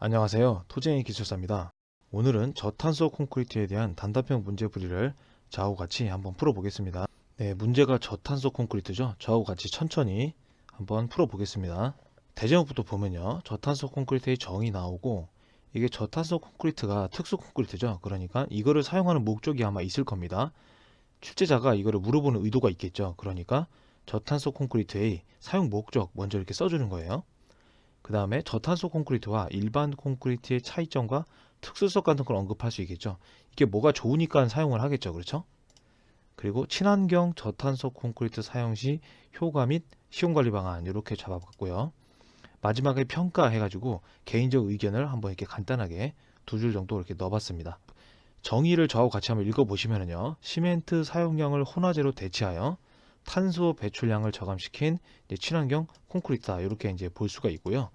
안녕하세요. 토쟁이 기술사입니다. 오늘은 저탄소 콘크리트에 대한 단답형 문제 풀이를 저하고 같이 한번 풀어보겠습니다. 네, 문제가 저탄소 콘크리트죠. 저하고 같이 천천히 한번 풀어보겠습니다. 대제목부터 보면요. 저탄소 콘크리트의 정의 나오고 이게 저탄소 콘크리트가 특수 콘크리트죠. 그러니까 이거를 사용하는 목적이 아마 있을 겁니다. 출제자가 이거를 물어보는 의도가 있겠죠. 그러니까 저탄소 콘크리트의 사용 목적 먼저 이렇게 써주는 거예요. 그 다음에 저탄소 콘크리트와 일반 콘크리트의 차이점과 특수성 같은 걸 언급할 수 있겠죠. 이게 뭐가 좋으니까 사용을 하겠죠. 그렇죠? 그리고 친환경 저탄소 콘크리트 사용 시 효과 및 시용 관리 방안 이렇게 잡아봤고요. 마지막에 평가해가지고 개인적 의견을 한번 이렇게 간단하게 두 줄 정도 이렇게 넣어봤습니다. 정의를 저하고 같이 한번 읽어보시면요. 시멘트 사용량을 혼화제로 대체하여 탄소 배출량을 저감시킨 친환경 콘크리트다 이렇게 이제 볼 수가 있고요.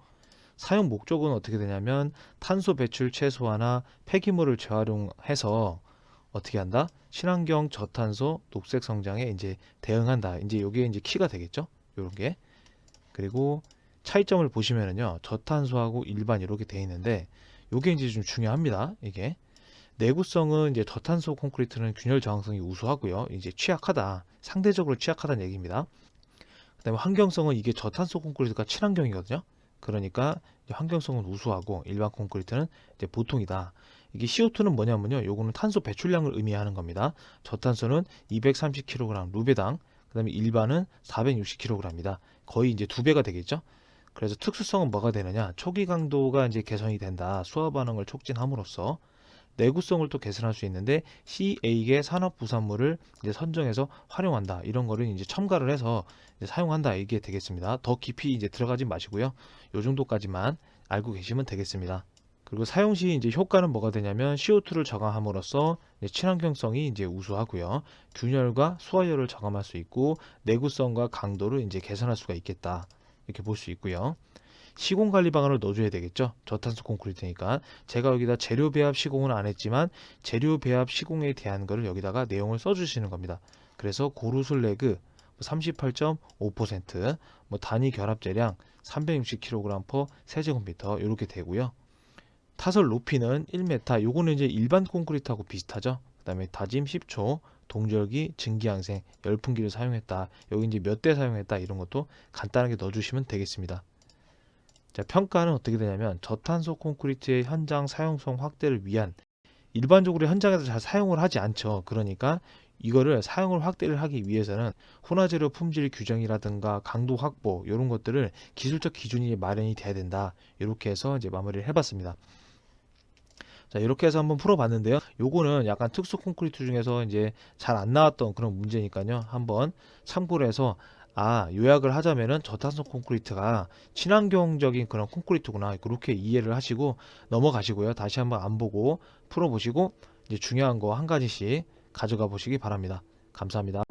사용 목적은 어떻게 되냐면 탄소 배출 최소화나 폐기물을 재활용해서 어떻게 한다? 친환경 저탄소 녹색 성장에 이제 대응한다. 이제 요게 이제 키가 되겠죠? 요런 게. 그리고 차이점을 보시면은요. 저탄소하고 일반 이렇게 돼 있는데 요게 이제 좀 중요합니다. 이게 내구성은 이제 저탄소 콘크리트는 균열 저항성이 우수하고요. 이제 취약하다. 상대적으로 취약하다는 얘기입니다. 그다음에 환경성은 이게 저탄소 콘크리트가 친환경이거든요. 그러니까 환경성은 우수하고 일반 콘크리트는 이제 보통이다. 이게 CO2는 뭐냐면요. 요거는 탄소 배출량을 의미하는 겁니다. 저탄소는 230kg 루베당, 그다음에 일반은 460kg입니다. 거의 이제 두 배가 되겠죠. 그래서 특수성은 뭐가 되느냐? 초기 강도가 이제 개선이 된다. 수화 반응을 촉진함으로써 내구성을 또 개선할 수 있는데 CA계 산업 부산물을 이제 선정해서 활용한다. 이런 거를 이제 첨가를 해서 이제 사용한다. 이게 되겠습니다. 더 깊이 이제 들어가지 마시고요. 요 정도까지만 알고 계시면 되겠습니다. 그리고 사용 시 이제 효과는 뭐가 되냐면 CO2를 저감함으로써 이제 친환경성이 이제 우수하고요. 균열과 수화열을 저감할 수 있고 내구성과 강도를 이제 개선할 수가 있겠다. 이렇게 볼 수 있고요. 시공 관리 방안을 넣어줘야 되겠죠. 저탄소 콘크리트니까 제가 여기다 재료 배합 시공은 안 했지만 재료 배합 시공에 대한 거를 여기다가 내용을 써주시는 겁니다. 그래서 고루술 레그 38.5%, 뭐 단위 결합 재량 360kg per 세제곱미터 이렇게 되고요. 타설 높이는 1m. 요거는 이제 일반 콘크리트하고 비슷하죠. 그다음에 다짐 10초, 동절기, 증기양생, 열풍기를 사용했다. 여기 이제 몇 대 사용했다 이런 것도 간단하게 넣어주시면 되겠습니다. 자, 평가는 어떻게 되냐면 저탄소 콘크리트의 현장 사용성 확대를 위한 일반적으로 현장에서 잘 사용을 하지 않죠. 그러니까 이거를 사용을 확대를 하기 위해서는 혼화재료 품질 규정이라든가 강도 확보 이런 것들을 기술적 기준이 마련이 돼야 된다. 이렇게 해서 이제 마무리를 해봤습니다. 자, 이렇게 해서 한번 풀어봤는데요. 요거는 약간 특수 콘크리트 중에서 이제 잘 안 나왔던 그런 문제니까요. 한번 참고를 해서 아, 요약을 하자면은 저탄소 콘크리트가 친환경적인 그런 콘크리트구나. 그렇게 이해를 하시고 넘어가시고요. 다시 한번 안 보고 풀어보시고 이제 중요한 거 한 가지씩 가져가 보시기 바랍니다. 감사합니다.